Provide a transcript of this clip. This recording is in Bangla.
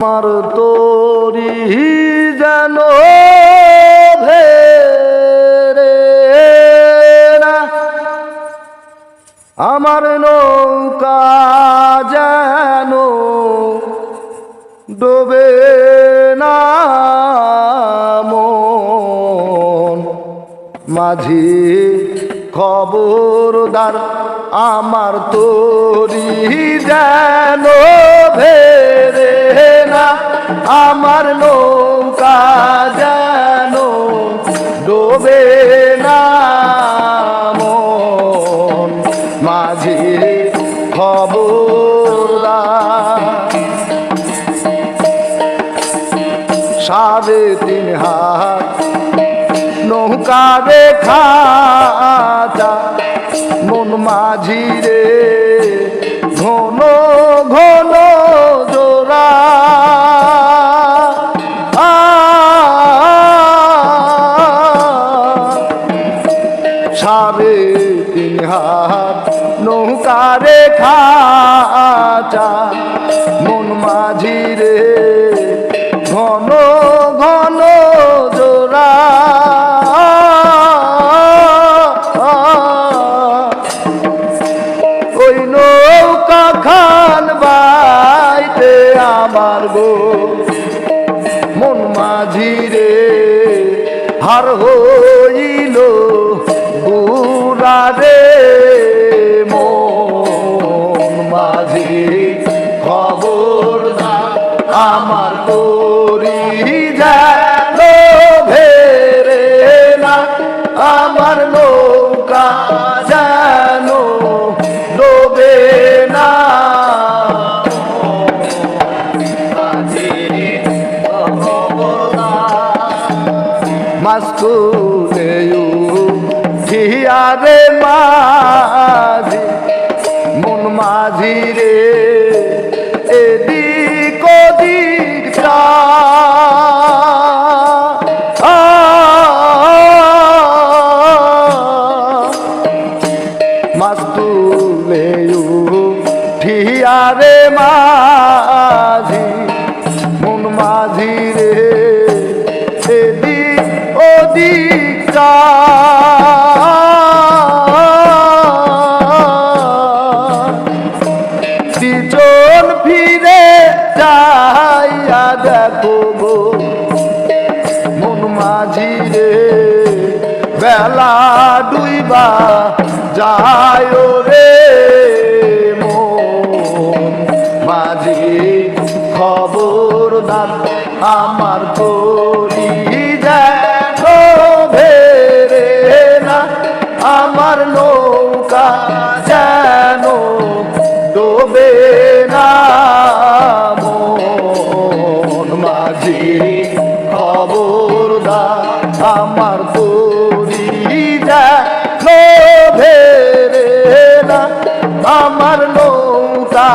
আমার তোরি যেন আমার নৌকা যেন ডোবে না মাঝি খবরদার আমার তোরি যেন না আমার নৌকা যেন ডোবে না মন। মাঝি খবরদার সাড়ে তিন হাত নৌকা রেখা মন মাঝি রে ঘন তিন হাত, নৌকা রেখা মন মাঝি রে, ঘন ঘন জোড়া। ওই নৌকা খান বাইতে আমার গো, মন মাঝি রে, হার হইল খবরদার আমার তোরি যেন ভেরে না আমার নৌকা যেন ডোবে না। মাস্কুলে ঠিয়ারে মাঝি মাস্তুলে ঠিয়ারে মাঝি, মন মাঝি রে এদিক ওদিক পিছন ফিরে যাইয়া দেখো গো, মন মাঝি রে বেলা ডুইবা যায় রে মাঝি খবরদার আমার করি ভেরে না, আমার নৌকা যেন ডোবে না মাঝি খবরদার আমার তোরি আমার নৌকা